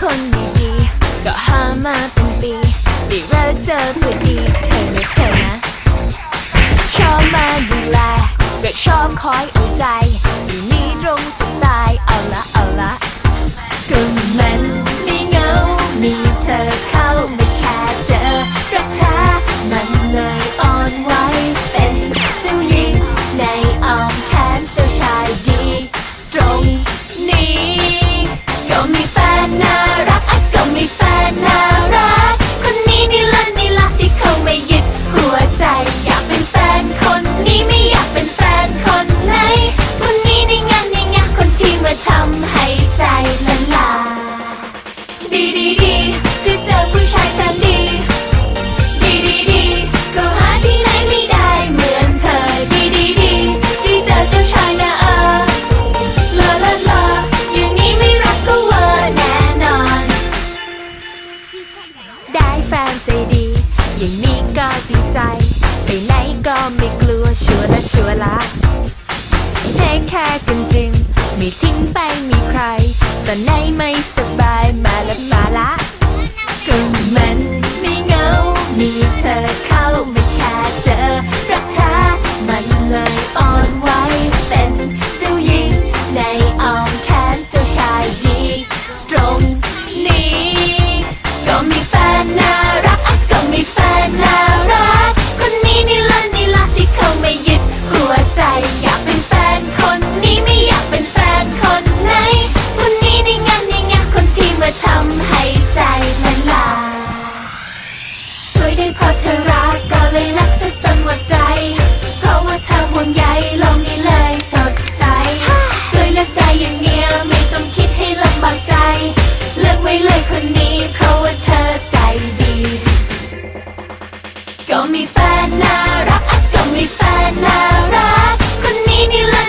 คนดีๆก็หามาเป็นปีได้เลิกเจอเพื่อดีเธอไม่เธอนะ ชอบมาดูแลก็ชอบคอยเอาใจอยู่นี่ตรงสไตล์เอาละเอาละก็มันไม่เงามีเธอ ก็ดีใจ ไปไหนก็ไม่กลัวชัวร์ละชัวร์ละเทคแคร์จริงๆไม่ทิ้งไปมีใคร ตอนไหนไม่สบายมาละมาละก็มันไม่เงามีเธ ได้เพราะเธอรักก็เลยรักสักจนหมดใจ เพราะว่าเธอห่วงใยลมนี้เลยสดใส ช่วยเลือกได้อย่างเนี้ยไม่ต้องคิดให้ลำบากใจ เลือกไว้เลยคนนี้เพราะว่าเธอใจดี ก็มีแฟนน่ารักก็มีแฟนน่ารัก คนนี้นี่เลิ